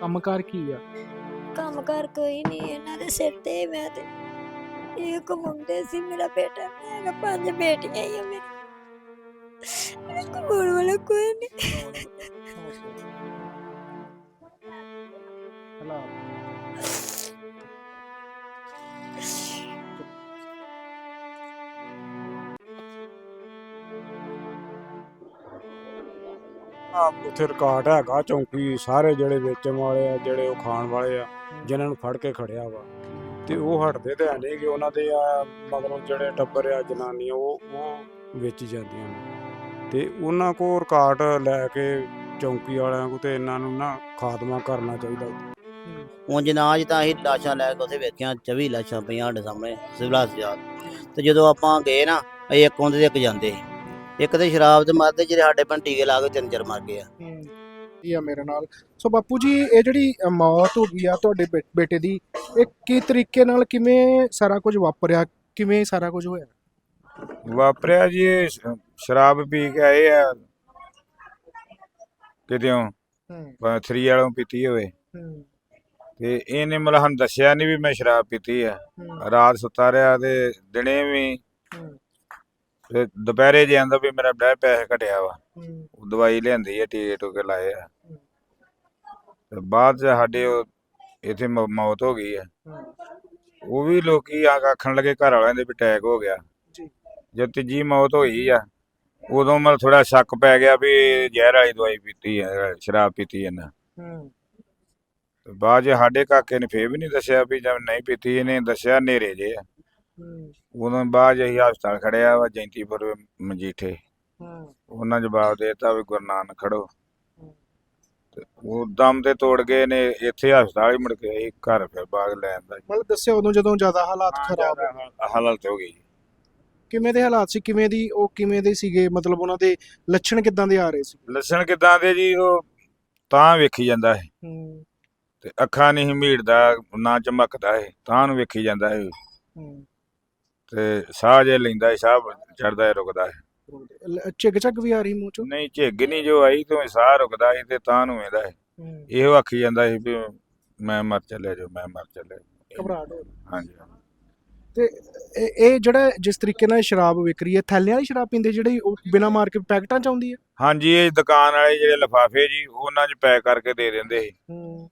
ਕੰਮਕਾਰ ਕੀ ਆ? ਕੰਮ ਕਰ ਕੋਈ ਨਹੀਂ ਇਹਨਾਂ ਦੇ ਸਿਰ ਤੇ ਮੈਂ ਤੇ ਇਹ ਕਮਾਉਂਦੇ ਸੀ ਮੇਰਾ ਬੇਟਾ ਮੇਰਾ ਪੰਜ ਬੇਟੀਆਂ ਹੀ ਆ ਮੇਰੀ ਕਮਾਉਣ ਵਾਲਾ ਕੋਈ ਨਹੀਂ। ਹਾਲਾਤ ਉੱਥੇ ਰਿਕਾਰਡ ਹੈਗਾ, ਚੌਂਕੀ ਸਾਰੇ ਜਿਹੜੇ ਵੇਚਣ ਵਾਲੇ ਆ, ਜਿਹੜੇ ਉਹ ਖਾਣ ਵਾਲੇ ਆ, ਜਿਨ੍ਹਾਂ ਨੂੰ ਫੜ ਕੇ ਖੜਿਆ ਵਾ। ਤੇ ਉਹ ਹਟਦੇ ਤੇ ਨਹੀਂ ਕਿ ਉਹਨਾਂ ਦੇ ਆ ਜਿਹੜੇ ਟੱਬਰ ਆ ਜਨਾਨੀਆਂ ਉਹ ਉਹ ਵੇਚੀ ਜਾਂਦੀਆਂ ਨੇ। ਤੇ ਉਹਨਾਂ ਕੋ ਰਿਕਾਰਡ ਲੈ ਕੇ ਚੌਂਕੀ ਵਾਲਿਆਂ ਕੋ ਤੇ ਇਹਨਾਂ ਨੂੰ ਨਾ ਖਾਤਮਾ ਕਰਨਾ ਚਾਹੀਦਾ। ਉਂਝ ਨਾ ਅੱਜ ਤਾਂ ਅਸੀਂ ਲਾਸ਼ਾਂ ਲੈ ਕੇ ਉੱਥੇ ਵੇਖਿਆ 24 ਲਾਸ਼ਾਂ ਪਈਆਂ ਸਾਡੇ ਸਾਹਮਣੇ, ਸਿਵਲ ਹਸਪਤਾਲ। ਤੇ ਜਦੋਂ ਆਪਾਂ ਗਏ ਨਾ, ਅਸੀਂ ਇੱਕ ਹੁੰਦੇ ਤੇ ਇੱਕ ਜਾਂਦੇ ਸੀ। ਇੱਕ ਤੇ ਸ਼ਰਾਬ ਤੇ ਮਰਦੇ ਜਿਹੜੇ ਸਾਡੇ ਪਿੰਡ ਟੀਕੇ ਲਾ ਕੇ ਚਾਰ ਮਰ ਗਏ ਆ। ਇਹ ਆ ਮੇਰੇ ਨਾਲ। ਸੋ ਬਾਪੂ ਜੀ ਇਹ ਜਿਹੜੀ ਮੌਤ ਹੋ ਗਈ ਆ ਤੁਹਾਡੇ ਬੇ- ਬੇਟੇ ਦੀ ਇਹ ਕੀ ਤਰੀਕੇ ਨਾਲ ਕਿਵੇਂ ਸਾਰਾ ਕੁਝ ਵਾਪਰਿਆ? ਕਿਵੇਂ ਸਾਰਾ ਕੁਝ ਹੋਇਆ? ਵਾਪਰਿਆ ਜੀ ਇਹ ਸ਼- ਸ਼ਰਾਬ ਪੀ ਕੇ ਆਏ ਆ। ਕਿਤੇੋਂ ਹੂੰ। ਥਰੀ ਵਾਲੋਂ ਪੀਤੀ ਹੋਵੇ। ਹੂੰ। ਤੇ ਇਹਨੇ ਮਤਲਬ ਸਾਨੂੰ ਦੱਸਿਆ ਨਹੀਂ ਵੀ ਮੈਂ ਸ਼ਰਾਬ ਪੀਤੀ ਆ। ਹੂੰ, ਰਾਤ ਸੁੱਤਾ ਰਿਹਾ ਤੇ ਦਿਨੇ ਵੀ ਹੂੰ, ਤੇ ਦੁਪਹਿਰੇ ਜੇ ਆਂਦਾ ਵੀ ਮੇਰਾ ਬੜਾ ਪੈਸੇ ਘਟਿਆ ਵਾ। ਹੂੰ, ਉਹ ਦਵਾਈ ਲਿਆਂਦੀ ਆ ਟੀਕੇ ਟੂਕੇ ਲਾਏ ਆ। ਤੇ ਬਾਅਦ ਚ ਸਾਡੇ ਉਹ ਇੱਥੇ ਮ- ਮੌਤ ਹੋ ਗਈ ਆ। ਹੂੰ, ਉਹ ਵੀ ਲੋਕੀ ਆ ਕੇ ਆਖਣ ਲੱਗੇ ਘਰ ਵਾਲਿਆਂ ਦੇ ਵੀ ਅਟੈਕ ਹੋ ਗਿਆ। ਜੀ। ਜਦ ਤੀਜੀ ਮੌਤ ਹੋਈ ਆ ਉਦੋਂ ਮਤਲਬ ਥੋੜਾ ਸ਼ੱਕ ਪੈ ਗਿਆ ਵੀ ਇਹ ਜ਼ਹਿਰ ਵਾਲੀ ਦਵਾਈ ਪੀਤੀ ਆ ਸ਼ਰਾਬ ਪੀਤੀ ਇਹਨਾਂ। ਹੂੰ। ਤੇ ਬਾਅਦ 'ਚ ਸਾਡੇ ਕਾਕੇ ਨੇ ਫੇਰ ਵੀ ਨਹੀਂ ਦੱਸਿਆ ਵੀ ਜਦ ਨਹੀਂ ਪੀਤੀ ਇਹਨੇ ਦੱਸਿਆ ਨੇਰੇ ਜੇ ਆ। ਹੂੰ, ਉਦੋਂ ਬਾਅਦ 'ਚ ਅਸੀਂ ਹਸਪਤਾਲ ਖੜਿਆ ਵਾ ਜੈਂਤੀਪੁਰ ਮਜੀਠੇ। ਹੂੰ, ਉਹਨਾਂ ਜਵਾਬ ਦੇਤਾ ਵੀ ਗੁਰੂ ਨਾਨਕ ਖੜੋ। ਤੇ ਉਹ ਦਮ ਤੇ ਤੋੜ ਗਏ ਨੇ ਇੱਥੇ ਹਸਪਤਾਲ ਹੀ ਮੁੜ ਕੇ ਅਸੀਂ ਘਰ ਫਿਰ ਬਾਗ ਲੈ ਆਂਦਾ ਮਤਲਬ ਦੱਸਿਆ ਉਦੋਂ ਜਦੋਂ ਜ਼ਿਆਦਾ ਹਾਲਾਤ ਖਰਾਬ ਹੋ ਗਏ ਹਾਲਤ ਹੋ ਗਈ। ਕਿਵੇਂ ਦੇ ਹਾਲਾਤ ਸੀ ਕਿਵੇਂ ਦੀ ਉਹ ਕਿਵੇਂ ਦੇ ਸੀਗੇ? ਮਤਲਬ ਉਹਨਾਂ ਦੇ ਲੱਛਣ ਕਿਦਾਂ ਦੇ ਆ ਰਹੇ ਸੀ? ਲੱਛਣ ਕਿਦਾਂ ਦੇ ਜੀ ਉਹ ਤਾਂ ਵੇਖੀ ਜਾਂਦਾ ਹੈ ਹੂੰ। ਤੇ ਅੱਖਾਂ ਨਹੀਂ ਮੀੜਦਾ ਨਾ ਚਮਕਦਾ ਹੈ ਤਾਂ ਨੂੰ ਵੇਖੀ ਜਾਂਦਾ ਹੈ ਹੂੰ। ਤੇ ਸਾਹ ਜੇ ਲੈਂਦਾ ਹੈ ਸਾਹ ਚੜਦਾ ਹੈ ਰੁਕਦਾ ਹੈ ਝਿੱਗ ਝੱਗ ਵੀ ਆ ਰਹੀ ਮੂੰਹ ਚੋਂ? ਨਹੀਂ ਝਿੱਗ ਨਹੀਂ ਜੋ ਆਈ ਤੋਂ ਸਾਹ ਰੁਕਦਾ ਹੈ ਤੇ ਤਾਂ ਨੂੰ ਵੇਂਦਾ ਹੈ ਹੂੰ, ਇਹੋ ਆਖੀ ਜਾਂਦਾ ਹੈ ਵੀ ਮੈਂ ਮਰ ਚੱਲਿਆ ਜੋ ਮੈਂ ਮਰ ਚੱਲਿਆ। ਘਬਰਾਹਟ ਹੋ ਰਹੀ ਹਾਂਜੀ ਤੇ ਇਹ ਇਹ ਜਿਹੜਾ ਜਿਸ ਤਰੀਕੇ ਨਾਲ ਸ਼ਰਾਬ ਵਿਕ ਰਹੀ ਹੈ ਥੈਲਿਆਂ ਵਾਲੀ ਸ਼ਰਾਬ ਪੀਂਦੇ ਜਿਹੜੀ ਉਹ ਬਿਨਾਂ ਮਾਰ ਕੇ ਪੈਕਟਾਂ ਚ ਆਉਂਦੀ ਹੈ ਹਾਂਜੀ ਇਹ ਦੁਕਾਨ ਵਾਲੇ ਜਿਹੜੇ ਲਿਫਾਫੇ ਜੀ ਉਹਨਾਂ 'ਚ ਪੈਕ ਕਰਕੇ ਦੇ ਦਿੰਦੇ ਸੀ ਹੂੰ।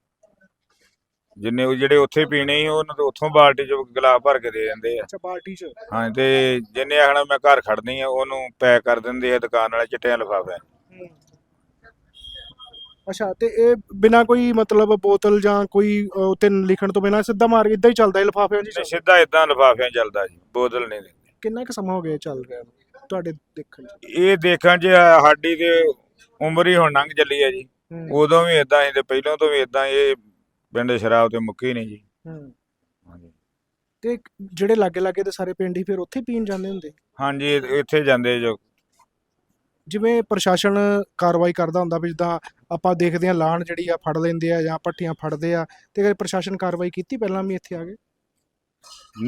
ਜਿੰਨੇ ਉਹ ਜਿਹੜੇ ਉੱਥੇ ਪੀਣੇ ਸੀ ਉਹਨਾਂ ਤੋਂ ਉੱਥੋਂ ਬਾਲਟੀ 'ਚ ਗਲਾਸ ਭਰ ਕੇ ਦੇ ਦਿੰਦੇ ਆ ਅੱਛਾ ਬਾਲਟੀ ਚ ਹਾਂ ਤੇ ਜਿੰਨੇ ਆਖਣਾ ਮੈਂ ਘਰ ਖੜਨੀ ਆ ਉਹਨੂੰ ਪੈਕ ਕਰ ਦਿੰਦੇ ਆ ਦੁਕਾਨ ਵਾਲੇ ਚਿੱਟਿਆਂ ਲਿਫਾਫਿਆਂ 'ਚ। ਅੱਛਾ ਤੇ ਇਹ ਬਿਨਾਂ ਕੋਈ ਮਤਲਬ ਬੋਤਲ ਜਾਂ ਕੋਈ ਅਹ, ਉੱਤੇ ਲਿਖਣ ਤੋਂ ਬਿਨਾਂ ਸਿੱਧਾ ਮਾਰ ਇਦਾਂ ਹੀ ਚੱਲਦਾ ਹੈ ਲਿਫਾਫਿਆਂ 'ਚ ਹੀ ਨਹੀਂ ਚੱਲਦਾ। ਸਿੱਧਾ ਇਦਾਂ ਲਿਫਾਫਿਆਂ 'ਚ ਚੱਲਦਾ ਜੀ ਬੋਤਲ ਨਹੀਂ ਦਿੰਦੇ ਕਿੰਨਾ ਕੁ ਸਮਾਂ ਹੋ ਗਿਆ ਇਹ ਚੱਲ ਰਿਹਾ ਨੂੰ? ਤੁਹਾਡੇ ਦੇਖਣ 'ਚ ਇਹ ਦੇਖਣ 'ਚ ਸਾਡੀ ਤੇ ਉਮਰ ਹੀ ਹੁਣ ਲੰਘ ਚੱਲੀ ਆ ਜੀ ਹੂੰ, ਉਦੋਂ ਵੀ ਇਦਾਂ ਹੀ ਤੇ ਪਹਿਲਾਂ ਤੋਂ ਵੀ ਇਦਾਂ ਇਹ ਪਿੰਡ ਸ਼ਰਾਬ ਤੇ ਮੁੱਕੀ ਨਹੀਂ ਜੀ। ਹੂੰ। ਹਾਂਜੀ। ਤੇ ਜਿਹੜੇ ਲਾਗੇ ਲਾਗੇ ਦੇ ਸਾਰੇ ਪਿੰਡ ਹੀ ਫਿਰ ਉੱਥੇ ਪੀਣ ਜਾਂਦੇ ਹੁੰਦੇ? ਹਾਂਜੀ ਇੱਥੇ ਜਾਂਦੇ ਜੋ। ਜਿਵੇਂ ਪ੍ਰਸ਼ਾਸਨ ਕਾਰਵਾਈ ਕਰਦਾ ਹੁੰਦਾ ਵੀ ਜਿੱਦਾਂ ਆਪਾਂ ਦੇਖਦੇ ਹਾਂ ਲਾਣ ਜਿਹੜੀ ਆ ਫੜ ਲੈਂਦੇ ਆ ਜਾਂ ਪੱਠੀਆਂ ਫੜਦੇ ਆ ਤੇ ਅਗਰ ਪ੍ਰਸ਼ਾਸਨ ਕਾਰਵਾਈ ਕੀਤੀ ਪਹਿਲਾਂ ਵੀ ਇੱਥੇ ਆ ਗਏ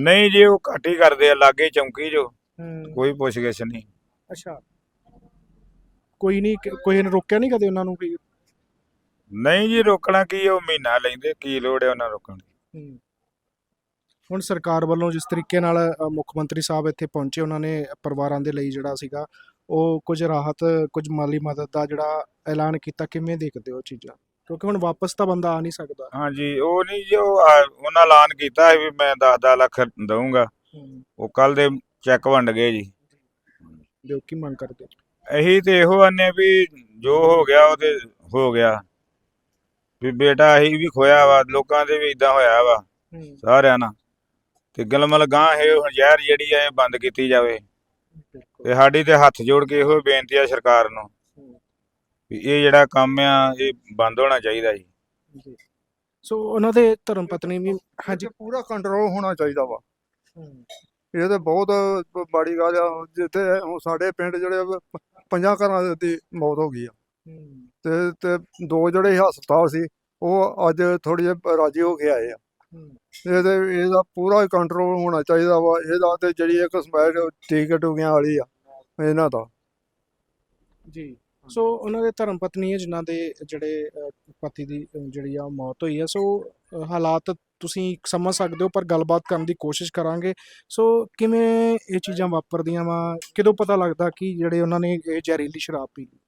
ਨਹੀਂ ਜੀ ਉਹ ਘੱਟ ਹੀ ਕਰਦੇ ਆ ਲਾਗੇ ਚੌਂਕੀ ਜੋ। ਹੂੰ। ਕੋਈ ਪੁੱਛਗਿੱਛ ਨਹੀਂ। ਅੱਛਾ। ਕੋਈ ਨਹੀਂ ਕੋਈ ਨੇ ਰੋਕਿਆ ਨਹੀਂ ਕਦੇ ਉਹਨਾਂ ਨੂੰ ਵੀ? ਨਹੀਂ ਜੀ ਰੋਕਣਾ ਕੀ ਉਹ ਮਹੀਨਾ ਲੈਂਦੇ ਕੀ ਲੋੜ ਹੈ ਉਹਨਾਂ ਰੋਕਣ ਦੀ? ਹੂੰ। ਹੁਣ ਸਰਕਾਰ ਵੱਲੋਂ ਜਿਸ ਤਰੀਕੇ ਨਾਲ ਅ, ਮੁੱਖ ਮੰਤਰੀ ਸਾਹਿਬ ਇੱਥੇ ਪਹੁੰਚੇ ਉਹਨਾਂ ਨੇ ਪਰਿਵਾਰਾਂ ਦੇ ਲਈ ਜਿਹੜਾ ਸੀਗਾ ਉਹ ਕੁਝ ਰਾਹਤ ਕੁਝ ਮਾਲੀ ਮਦਦ ਦਾ ਜਿਹੜਾ ਐਲਾਨ ਕੀਤਾ ਕਿਵੇਂ ਦੇਖਦੇ ਹੋ ਉਹ ਚੀਜ਼ਾਂ? ਕਿਉਂਕਿ ਹੁਣ ਵਾਪਸ ਤਾਂ ਬੰਦਾ ਆ ਨਹੀਂ ਸਕਦਾ। ਹਾਂਜੀ ਉਹ ਨਹੀਂ ਜੋ ਆ, ਉਹਨਾਂ ਐਲਾਨ ਕੀਤਾ ਸੀ ਵੀ ਮੈਂ 10-10 ਲੱਖ ਦਊਂਗਾ। ਉਹ ਕੱਲ ਦੇ ਚੈੱਕ ਵੰਡ ਗਏ ਜੀ। ਦਿਓ ਕੀ ਮੰਗ ਕਰਦੇ? ਇਹੀ ਤੇ ਇਹੋ ਆਨੇ ਵੀ ਜੋ ਹੋ ਗਿਆ ਉਹ ਤੇ ਹੋ ਗਿਆ। ਵੀ ਬੇਟਾ ਅਸੀਂ ਵੀ ਖੋਇਆ ਵਾ ਲੋਕਾਂ ਦੇ ਵੀ ਇਦਾਂ ਹੋਇਆ ਵਾ ਹੂੰ। ਸਾਰਿਆਂ ਨਾਲ। ਤੇ ਗਲਮਲ ਗਾਂ ਇਹ ਹੁਣ ਜ਼ਹਿਰ ਜਿਹੜੀ ਇਹ ਬੰਦ ਕੀਤੀ ਜਾਵੇ। ਬਿਲਕੁਲ। ਤੇ ਸਾਡੀ ਤੇ ਹੱਥ ਜੋੜ ਕੇ ਇਹੋ ਬੇਨਤੀ ਆ ਸਰਕਾਰ ਨੂੰ ਵੀ ਇਹ ਜਿਹੜਾ ਕੰਮ ਆ ਇਹ ਬੰਦ ਹੋਣਾ ਚਾਹੀਦਾ ਜੀ। ਜੀ। ਸੋ ਉਹਨਾਂ ਦੇ ਧਰਮ ਪਤਨੀ ਵੀ ਹਾਂਜੀ। ਪੂਰਾ ਕੰਟਰੋਲ ਹੋਣਾ ਚਾਹੀਦਾ ਵਾ। ਹੂੰ, ਇਹ ਤੇ ਬਹੁਤ ਬ- ਮਾੜੀ ਗੱਲ ਆ। ਜਿੱਥੇ ਹੁਣ ਸਾਡੇ ਪਿੰਡ ਜਿਹੜੇ ਆ, ਪ- ਪੰਜਾਂ ਘਰਾਂ ਦੀ ਮੌਤ ਹੋ ਗਈ ਆ। ਹੂੰ, ਤੇ ਤੇ ਦੋ ਜਿਹੜੇ ਹਸਪਤਾਲ ਸੀ ਉਹ ਅੱਜ ਥੋੜੀ ਜਿਹੀ ਰਾਜੀ ਹੋ ਕੇ ਆਏ ਆ। ਹੂੰ, ਇਹ ਤੇ ਇਹਦਾ ਪੂਰਾ ਕੰਟਰੋਲ ਹੋਣਾ ਚਾਹੀਦਾ ਵਾ ਇਹਦਾ ਤੇ ਜਿਹੜੀ ਇੱਕ ਸਮੈਕ ਟੀਕੇ ਟੂਕਿਆਂ ਵਾਲੀ ਆ ਇਹਨਾਂ ਦਾ। ਜੀ। ਸੋ ਉਹਨਾਂ ਦੇ ਧਰਮ ਪਤਨੀ ਹੈ ਜਿਨ੍ਹਾਂ ਦੇ ਜਿਹੜੇ ਪਤੀ ਦੀ ਜਿਹੜੀ ਆ ਮੌਤ ਹੋਈ ਹੈ ਸੋ ਹਾਲਾਤ ਤੁਸੀਂ ਸਮਝ ਸਕਦੇ ਹੋ ਪਰ ਗੱਲਬਾਤ ਕਰਨ ਦੀ ਕੋਸ਼ਿਸ਼ ਕਰਾਂਗੇ। ਸੋ ਕਿਵੇਂ ਇਹ ਚੀਜ਼ਾਂ ਵਾਪਰਦੀਆਂ ਵਾ? ਕਿਦੋਂ ਪਤਾ ਲੱਗਦਾ ਕਿ ਜਿਹੜੇ ਉਹਨਾਂ ਨੇ ਇਹ ਜ਼ਹਿਰੀਲੀ ਸ਼ਰਾਬ ਪੀ ਲਈ?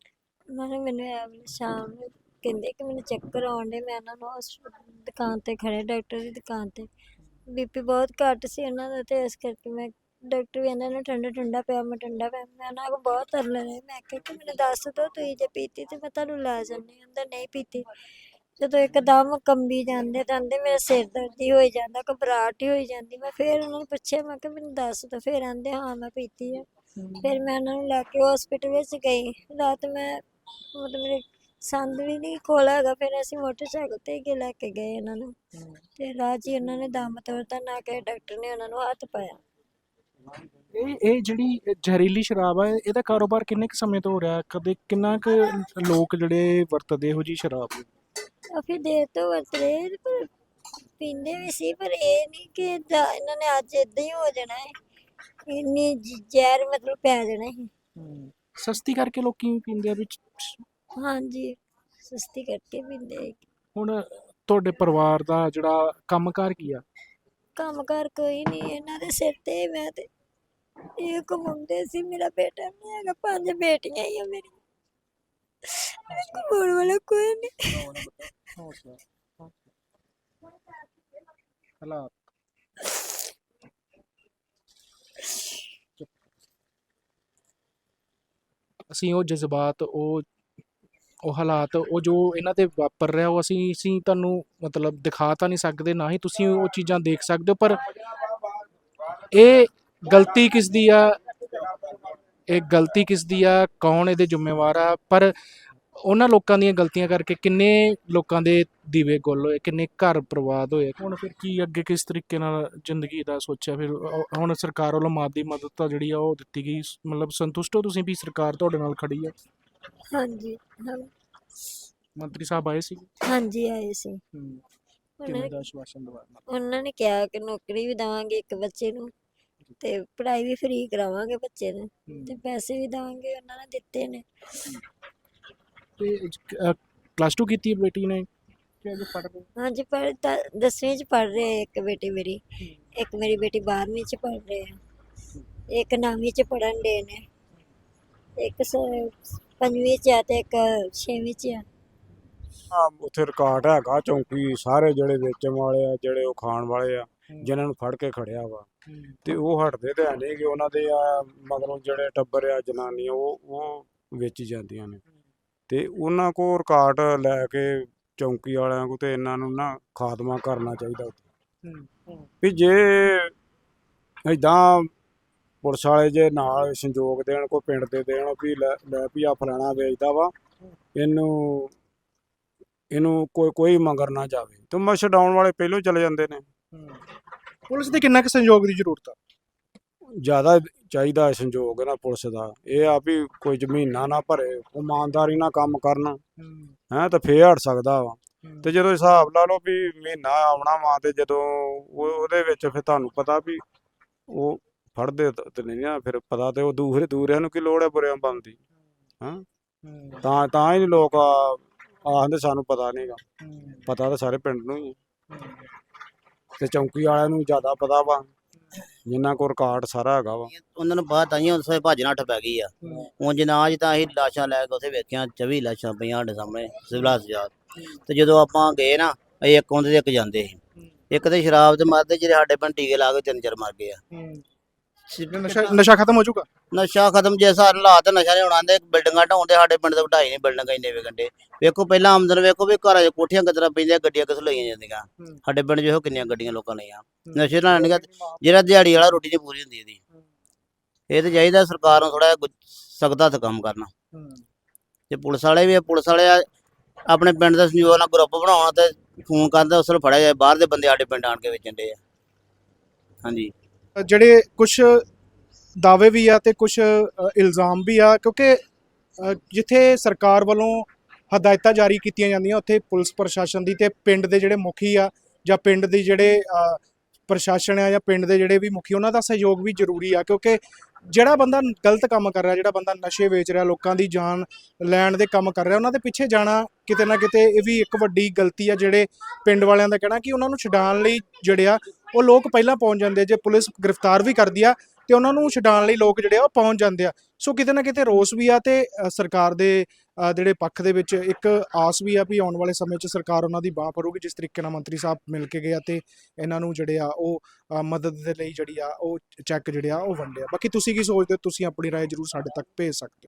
ਉਹਨਾਂ ਨੇ ਮੈਨੂੰ ਐ ਵਾਲੀ ਸ਼ਾਮ ਨੂੰ ਕਹਿੰਦੇ ਕਿ ਮੈਨੂੰ ਚੱਕਰ ਆਉਣ ਡੇ ਮੈਂ ਉਹਨਾਂ ਨੂੰ ਦੁਕਾਨ ਤੇ ਖੜੇ ਡਾਕਟਰ ਦੀ ਦੁਕਾਨ ਤੇ। ਬੀਪੀ ਬਹੁਤ ਘੱਟ ਸੀ ਉਹਨਾਂ ਦਾ ਤੇ ਇਸ ਕਰਕੇ ਮੈਂ ਡਾਕਟਰ ਵੀ ਇਹਨਾਂ ਨੂੰ ਠੰਡਾ ਠੰਡਾ ਪਿਆ ਮੈਂ ਠੰਡਾ ਪਿਆ ਮੈਂ ਉਹਨਾਂ ਕੋਲ ਬਹੁਤ ਤਰਲੇ ਰਹੇ ਮੈਂ ਕਿਹਾ ਕਿ ਮੈਨੂੰ ਦੱਸ ਦਿਓ ਤੁਸੀਂ ਜੇ ਪੀਤੀ ਤੇ ਮੈਂ ਤੁਹਾਨੂੰ ਲੈ ਜਾਂਦੀ ਹਾਂ ਅੰਦਰ ਨਹੀਂ ਪੀਤੀ ਜਦੋਂ ਇੱਕਦਮ ਕੰਬੀ ਜਾਂਦੇ ਤਾਂ ਆਂਦੇ ਮੇਰਾ ਸਿਰ ਦਰਦ ਹੀ ਹੋਈ ਜਾਂਦਾ ਘਬਰਾਹਟ ਹੀ ਹੋਈ ਜਾਂਦੀ। ਮੈਂ ਫਿਰ ਉਹਨਾਂ ਨੂੰ ਪੁੱਛਿਆ ਮੈਂ ਕਿਹਾ ਮੈਨੂੰ ਦੱਸ ਦਿਓ ਫਿਰ ਆਂਦੇ ਹਾਂ ਮੈਂ ਪੀਤੀ ਹੈ। ਫਿਰ ਮੈਂ ਉਹਨਾਂ ਨੂੰ ਲੈ ਕੇ ਹਸਪੀਟਲ ਵਿੱਚ ਗਈ। ਰਾਤ ਮੈਂ ਮਤਲਬ ਮੇਰੇ ਸੰਦ ਵੀ ਨਹੀਂ ਕੋਲ ਹੈਗਾ ਫਿਰ ਅਸੀਂ ਮੋਟਰਸਾਈਕਲ ਤੇ ਹੀ ਲੈ ਕੇ ਗਏ ਇਹਨਾਂ ਨੂੰ। ਤੇ ਰਾਹ 'ਚ ਹੀ ਉਹਨਾਂ ਨੇ ਦਮ ਤੋੜਤਾ ਨਾ ਕਿ ਡਾਕਟਰ ਨੇ ਉਹਨਾਂ ਨੂੰ ਹੱਥ ਪਾਇਆ। ਇਹ ਇਹ ਜਿਹੜੀ ਜ਼ਹਿਰੀਲੀ ਸ਼ਰਾਬ ਹੈ ਇਹਦਾ ਕਾਰੋਬਾਰ ਕਿੰਨੇ ਕੁ ਸਮੇਂ ਤੋਂ ਹੋ ਰਿਹਾ? ਕਦੇ ਕਿੰਨਾ ਕੁ ਲੋਕ ਜਿਹੜੇ ਵਰਤਦੇ ਇਹੋ ਜੀ ਸ਼ਰਾਬ? ਕਾਫੀ ਦੇਰ ਤੋਂ ਵਰਤ ਰਹੇ ਨੇ, ਪਰ ਪੀਂਦੇ ਵੀ ਸੀ ਪਰ ਇਹ ਨਹੀਂ ਕਿ ਏਦਾਂ ਇਹਨਾਂ ਨੇ ਅੱਜ ਇਦਾਂ ਹੀ ਹੋ ਜਾਣਾ ਹੈ। ਇੰਨੀ ਜ- ਜ਼ਹਿਰ ਮਤਲਬ ਪੈ ਜਾਣਾ ਹੈ। ਸਸਤੀ ਕਰਕੇ ਲੋਕੀ ਪੀਂਦੇ ਆ ਵਿੱਚ? ਹਾਂਜੀ ਸਸਤੀ ਕਰਕੇ ਪੀਂਦੇ। ਹੁਣ ਤੁਹਾਡੇ ਪਰਿਵਾਰ ਦਾ ਜਿਹੜਾ ਕੰਮਕਾਰ ਕੀ ਆ? ਕੰਮਕਾਰ ਕੋਈ ਨਹੀਂ ਇਹਨਾਂ ਦੇ ਸਿਰ ਤੇ ਮੈਂ ਤੇ ਇਹ ਕਮਾਉਂਦੇ ਸੀ ਮੇਰਾ ਬੇਟਾ ਨਹੀਂ ਹੈਗਾ ਪੰਜ ਬੇਟੀਆਂ ਹੀ ਆ ਮੇਰੀਆਂ। ਕਮਾਉਣ ਵਾਲਾ ਕੋਈ ਨਹੀਂ। ਹਾਲਾਤ ਅਸੀਂ ਉਹ ਜਜ਼ਬਾਤ, ਉਹ ਉਹ ਹਾਲਾਤ, ਉਹ ਜੋ ਇਹਨਾਂ ਤੇ ਵਾਪਰ ਰਿਹਾ, ਉਹ ਅਸੀਂ ਅਸੀਂ ਤੁਹਾਨੂੰ ਮਤਲਬ ਦਿਖਾ ਤਾਂ ਨਹੀਂ ਸਕਦੇ, ਨਾ ਹੀ ਤੁਸੀਂ ਉਹ ਚੀਜ਼ਾਂ ਦੇਖ ਸਕਦੇ ਹੋ, ਪਰ ਇਹ ਗਲਤੀ ਕਿਸ ਦੀ ਆ? ਇਹ ਗਲਤੀ ਕਿਸ ਦੀ ਆ? ਕੌਣ ਇਹਦੇ ਜ਼ਿੰਮੇਵਾਰ ਆ? ਪਰ ਉਹਨਾਂ ਲੋਕਾਂ ਦੀਆਂ ਗਲਤੀਆਂ ਕਰਕੇ ਕਿੰਨੇ ਲੋਕਾਂ ਦੇ ਦੀਵੇ ਗੁੱਲ ਹੋਏ ਕਿੰਨੇ ਘਰ ਬਰਬਾਦ ਹੋਏ? ਹੁਣ ਫਿਰ ਕੀ ਅੱਗੇ ਕਿਸ ਤਰੀਕੇ ਨਾਲ ਜ਼ਿੰਦਗੀ ਦਾ ਸੋਚਿਆ? ਫਿਰ ਹੁਣ ਸਰਕਾਰ ਵੱਲੋਂ ਮਾਦੀ ਮਦਦ ਤਾਂ ਜਿਹੜੀ ਆ ਉਹ ਦਿੱਤੀ ਗਈ। ਮਤਲਬ ਸੰਤੁਸ਼ਟ ਹੋ ਤੁਸੀਂ ਵੀ ਸਰਕਾਰ ਤੁਹਾਡੇ ਨਾਲ ਖੜੀ ਆ? ਹਾਂਜੀ ਹਾਂ- ਮੰਤਰੀ ਸਾਹਿਬ ਆਏ ਸੀ? ਹਾਂਜੀ ਆਏ ਸੀ। ਕਿਵੇਂ ਉਹਨਾਂ ਦਾ ਆਸ਼ਵਾਸਨ ਦਵਾਇਆ ਉਹਨਾਂ ਨੇ ਕਿਹਾ ਕਿ ਨੌਕਰੀ ਵੀ ਦੇਵਾਂਗੇ ਇੱਕ ਬੱਚੇ ਨੂੰ ਤੇ ਪੜ੍ਹਾਈ ਵੀ ਫ੍ਰੀ ਕਰਾਵਾਂਗੇ ਬੱਚੇ ਨੂੰ ਤੇ ਪੈਸੇ ਵੀ ਦੇਵਾਂਗੇ ਉਹਨਾਂ ਨੇ ਦਿੱਤੇ ਨੇ। ਤੇ ਪਲੱਸ 2 ਕੀਤੀ ਹੈ ਬੇਟੀ ਨੇ? ਕਿ ਅਜੇ ਪੜ੍ਹ ਰਹੀ? ਹਾਂਜੀ ਪਰ 10ਵੀਂ ਚ ਪੜ੍ਹ ਰਹੇ ਆ ਇੱਕ ਬੇਟੀ ਮੇਰੀ। ਇੱਕ ਮੇਰੀ ਬੇਟੀ 12ਵੀਂ ਚ ਪੜ੍ਹ ਰਹੇ ਆ। ਇੱਕ ਨੌਵੀਂ ਚ ਪੜ੍ਹਨ ਦੇ ਨੇ। ਇੱਕ ਸ- ਪੰਜਵੀਂ ਚ ਆ ਤੇ ਇੱਕ ਛੇਵੀਂ ਚ ਆ। ਆ ਉੱਥੇ ਰਿਕਾਰਡ ਹੈਗਾ ਚੌਂਕੀ ਸਾਰੇ ਜਿਹੜੇ ਵੇਚਣ ਵਾਲੇ ਆ ਜਿਹੜੇ ਉਹ ਖਾਣ ਵਾਲੇ ਆ ਜਿਨ੍ਹਾਂ ਨੂੰ ਫੜ ਕੇ ਖੜਿਆ ਵਾ। ਤੇ ਉਹ ਹਟਦੇ ਤੇ ਹੈ ਨਹੀਂ ਕਿ ਉਹਨਾਂ ਦੇ ਆ ਮਗਰੋਂ ਜਿਹੜੇ ਟੱਬਰ ਆ ਜਨਾਨੀਆਂ ਉਹ ਉਹ ਵੇਚੀ ਜਾਂਦੀਆਂ ਨੇ। ਤੇ ਉਹਨਾਂ ਕੋਲ ਰਿਕਾਰਡ ਲੈ ਕੇ ਚੌਂਕੀ ਵਾਲਿਆਂ ਕੋ ਤੇ ਇਹਨਾਂ ਨੂੰ ਨਾ ਖਾਤਮਾ ਕਰਨਾ ਚਾਹੀਦਾ। ਵੀ ਜੇ ਇਦਾਂ ਪੁਲਿਸ ਵਾਲੇ ਜੇ ਨਾਲ ਸੰਯੋਗ ਦੇਣ ਕੋਈ ਪਿੰਡ ਦੇ ਦੇਣ ਵੀ ਲੈ ਵੀ ਆ ਫਲਾਣਾ ਵੇਚਦਾ ਵਾ ਇਹਨੂੰ ਇਹਨੂੰ ਕੋਈ ਕੋਈ ਮੰਗਰ ਨਾ ਜਾਵੇ। ਤੇ ਮੈਂ ਛਡਾਉਣ ਵਾਲੇ ਪਹਿਲੋਂ ਚਲੇ ਜਾਂਦੇ ਨੇ। ਪੁਲਿਸ ਦੇ ਕਿੰਨਾ ਕੁ ਸਹਿਯੋਗ ਦੀ ਜ਼ਰੂਰਤ ਆ? ਜ਼ਿਆਦਾ ਚਾਹੀਦਾ ਹੈ ਸੰਯੋਗ ਨਾ ਪੁਲਿਸ ਦਾ। ਇਹ ਆ ਵੀ ਕੋਈ ਜ਼ਮੀਨਾਂ ਨਾ ਭਰੇ ਇਮਾਨਦਾਰੀ ਨਾਲ ਕੰਮ ਕਰਨ ਹੈ। ਤਾਂ ਫੇਰ ਹਟ ਸਕਦਾ ਵਾ। ਤੇ ਜਦੋਂ ਹਿਸਾਬ ਲਾ ਲਓ ਵੀ ਮਹੀਨਾ ਆਉਣਾ ਵਾ ਤੇ ਜਦੋਂ ਉਹ- ਉਹਦੇ ਵਿੱਚ ਫਿਰ ਤੁਹਾਨੂੰ ਪਤਾ ਵੀ ਉਹ ਫੜਦੇ ਤਾਂ ਨਹੀਂ ਨਾ ਫਿਰ ਪਤਾ ਤੇ ਉਹ ਦੂਸਰੇ ਦੂਰਿਆਂ ਨੂੰ ਕੀ ਲੋੜ ਹੈ ਬੁਰਿਆਂ ਬੰਦੀ ਹਾਂ। ਤਾਂ ਤਾਂ ਹੀ ਲੋਕ ਆ- ਆਖਦੇ ਸਾਨੂੰ ਪਤਾ ਨਹੀਂਗਾ ਪਤਾ ਤਾਂ ਸਾਰੇ ਪਿੰਡ ਨੂੰ ਹੈ। ਤੇ ਚੌਂਕੀ ਵਾਲਿਆਂ ਨੂੰ ਜ਼ਿਆਦਾ ਪਤਾ ਵਾ। ਜਿੰਨਾ ਕੋ ਰਿਕਾਰਡ ਸਾਰਾ ਹੈਗਾ ਵਾ। ਉਹਨਾਂ ਨੂੰ ਬਾਅਦ ਤਾਈਆਂ ਉਸ ਵੇਲੇ ਭੱਜ ਨੱਠ ਪੈ ਗਈ ਆ। ਉਂਝ ਨਾ ਅੱਜ ਤਾਂ ਅਸੀਂ ਲਾਸ਼ਾਂ ਲੈ ਕੇ ਉੱਥੇ ਵੇਖਿਆ 24 ਲਾਸ਼ਾਂ ਪਈਆਂ ਸਾਡੇ ਸਾਹਮਣੇ ਸਿਵਲ ਹਸਪਤਾਲ। ਤੇ ਜਦੋਂ ਆਪਾਂ ਗਏ ਨਾ ਅਸੀਂ ਇੱਕ ਆਉਂਦੇ ਤੇ ਇੱਕ ਜਾਂਦੇ ਸੀ। ਇੱਕ ਤੇ ਸ਼ਰਾਬ ਤੇ ਮਰਦੇ ਜਿਹੜੇ ਸਾਡੇ ਪਿੰਡ ਟੀਕੇ ਲਾ ਕੇ ਤਿੰਨ ਚਾਰ ਮਰ ਗਏ ਆ। ਨਸ਼ਾ ਨਸ਼ਾ ਖਤਮ ਹੋ ਜਾਊਗਾ ਨਸ਼ਾ ਖਤਮ ਜੇ ਸਾਰੇ ਹਾਲਾਤ ਨਸ਼ਾ ਨਹੀਂ ਹੋਣਾ ਦੇ ਬਿਲਡਿੰਗਾਂ ਢਾਉਂਦੇ ਸਾਡੇ ਪਿੰਡ ਦੇ ਵਧਾਈ ਨਹੀਂ ਬਿਲਡਿੰਗਾਂ ਇੰਨੇ ਵਿਕੰਡੇ ਵੇਖੋ ਪਹਿਲਾਂ ਆਮਦਨ ਵੇਖੋ ਵੀ ਘਰਾਂ 'ਚ ਕੋਠੀਆਂ ਕਿਤਰਾ ਪੈਂਦੀਆਂ ਗੱਡੀਆਂ ਕਿਸ ਲਈਆਂ ਜਾਂਦੀਆਂ। ਸਾਡੇ ਪਿੰਡ 'ਚ ਇਹੋ ਕਿੰਨੀਆਂ ਗੱਡੀਆਂ ਲੋਕਾਂ ਲਈਆਂ। ਨਸ਼ੇ ਨਾਲ ਨਹੀਂ ਜਿਹੜਾ ਦਿਹਾੜੀ ਵਾਲਾ ਰੋਟੀ ਨਹੀਂ ਪੂਰੀ ਹੁੰਦੀ ਇਹਦੀ। ਇਹ ਤੇ ਚਾਹੀਦਾ ਸਰਕਾਰ ਨੂੰ ਥੋੜਾ ਸਖਤ ਹੱਥ ਕੰਮ ਕਰਨਾ। ਤੇ ਪੁਲਿਸ ਵਾਲੇ ਵੀ ਆ, ਪੁਲਿਸ ਵਾਲੇ ਆ, ਆਪਣੇ ਪਿੰਡ ਦਾ ਸੰਯੋਗ ਨਾਲ ਗਰੁੱਪ ਬਣਾਉਣਾ ਤੇ ਫੋਨ ਕਰਦੇ ਉਸ ਨੂੰ ਫੜਿਆ ਜਾਏ ਬਾਹਰ ਦੇ ਬੰਦੇ ਸਾਡੇ ਪਿੰਡ ਆਣ ਕੇ ਵੇਚਣ ਦੇ ਆ। ਹਾਂਜੀ। ਜਿਹੜੇ ਕੁਝ ਦਾਅਵੇ ਵੀ ਆ ਤੇ ਕੁਝ ਇਲਜ਼ਾਮ ਵੀ ਆ, ਕਿਉਂਕਿ ਜਿੱਥੇ ਸਰਕਾਰ ਵੱਲੋਂ ਹਦਾਇਤਾਂ ਜਾਰੀ ਕੀਤੀਆਂ ਜਾਂਦੀਆਂ, ਉੱਥੇ ਪੁਲਿਸ ਪ੍ਰਸ਼ਾਸਨ ਦੀ ਤੇ ਪਿੰਡ ਦੇ ਜਿਹੜੇ ਮੁਖੀ ਆ ਜਾਂ ਪਿੰਡ ਦੇ ਜਿਹੜੇ ਪ੍ਰਸ਼ਾਸਨ ਆ ਜਾਂ ਪਿੰਡ ਦੇ ਜਿਹੜੇ ਵੀ ਮੁਖੀ, ਉਹਨਾਂ ਦਾ ਸਹਿਯੋਗ ਵੀ ਜ਼ਰੂਰੀ ਆ, ਕਿਉਂਕਿ ਜਿਹੜਾ ਬੰਦਾ ਗਲਤ ਕੰਮ ਕਰ ਰਿਹਾ, ਜਿਹੜਾ ਬੰਦਾ ਨਸ਼ੇ ਵੇਚ ਰਿਹਾ, ਲੋਕਾਂ ਦੀ ਜਾਨ ਲੈਣ ਦੇ ਕੰਮ ਕਰ ਰਿਹਾ, ਉਹਨਾਂ ਦੇ ਪਿੱਛੇ ਜਾਣਾ ਕਿਤੇ ਨਾ ਕਿਤੇ ਇਹ ਵੀ ਇੱਕ ਵੱਡੀ ਗਲਤੀ ਆ, ਜਿਹੜੇ ਪਿੰਡ ਵਾਲਿਆਂ ਦਾ ਕਹਿਣਾ ਕਿ ਉਹਨਾਂ ਨੂੰ ਛਡਾਉਣ ਲਈ ਜਿਹੜੇ ਆ ਉਹ ਲੋਕ ਪਹਿਲਾਂ ਪਹੁੰਚ ਜਾਂਦੇ ਜੇ ਪੁਲਿਸ ਗ੍ਰਿਫਤਾਰ ਵੀ ਕਰਦੀ ਆ ਤੇ ਉਹਨਾਂ ਨੂੰ ਛਡਾਉਣ ਲਈ ਲੋਕ ਜਿਹੜੇ ਆ ਉਹ ਪਹੁੰਚ ਜਾਂਦੇ ਆ ਸੋ ਕਿਤੇ ਨਾ ਕਿਤੇ ਰੋਸ ਵੀ ਆ ਤੇ ਅ, ਸਰਕਾਰ ਦੇ ਅ, ਜਿਹੜੇ ਪੱਖ ਦੇ ਵਿੱਚ ਇੱਕ ਆਸ ਵੀ ਆ ਵੀ ਆਉਣ ਵਾਲੇ ਸਮੇਂ 'ਚ ਸਰਕਾਰ ਉਹਨਾਂ ਦੀ ਬਾਹ ਫੜੂਗੀ ਜਿਸ ਤਰੀਕੇ ਨਾਲ ਮੰਤਰੀ ਸਾਹਿਬ ਮਿਲ ਕੇ ਗਏ ਆ ਤੇ ਇਹਨਾਂ ਨੂੰ ਜਿਹੜੇ ਆ ਉਹ ਅ, ਮਦਦ ਦੇ ਲਈ ਜਿਹੜੀ ਆ ਉਹ ਚੈੱਕ ਜਿਹੜੇ ਆ ਉਹ ਵੰਡਿਆ ਬਾਕੀ ਤੁਸੀਂ ਕੀ ਸੋਚਦੇ ਹੋ ਤੁਸੀਂ ਆਪਣੀ رائے ਜਰੂਰ ਸਾਡੇ ਤੱਕ ਭੇਜ ਸਕਦੇ ਹੋ